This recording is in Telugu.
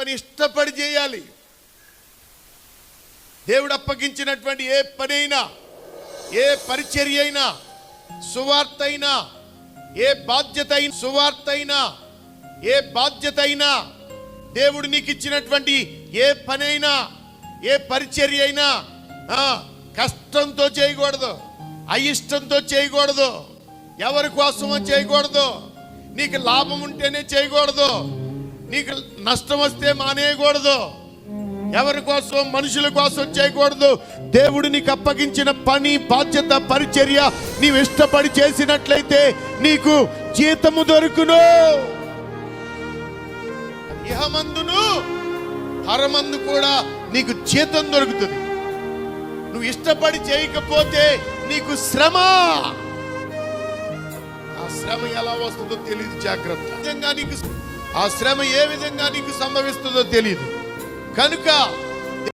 పని ఇష్టపడి చేయాలి. దేవుడు అప్పగించినటువంటి ఏ పని అయినా ఏ పరిచర్య అయినా సువార్త అయినా ఏ బాధ్యత అయినా సువార్త అయినా ఏ బాధ్యత అయినా దేవుడు నీకు ఇచ్చినటువంటి ఏ పని అయినా ఏ పరిచర్య అయినా ఆ, కష్టంతో చేయకూడదు అయిష్టంతో చేయకూడదు ఎవరి కోసమో చేయకూడదు నీకు లాభం ఉంటేనే చేయకూడదు. నీకు నష్టం వస్తే మానేయకూడదు. ఎవరి కోసం మనుషుల కోసం చేయకూడదు. దేవుడు నీకు అప్పగించిన పని బాధ్యత పరిచర్య నీవు ఇష్టపడి చేసినట్లయితే నీకు జీతము దొరుకును. ఇహమందును హరమందు కూడా నీకు జీతం దొరుకుతుంది. నువ్వు ఇష్టపడి చేయకపోతే నీకు శ్రమ. ఆ శ్రమ ఎలా వస్తుందో తెలియదు జాగ్రత్త. నిజంగా నీకు ఆ శ్రమ ఏ విధంగా నీకు సంభవిస్తుందో తెలియదు కనుక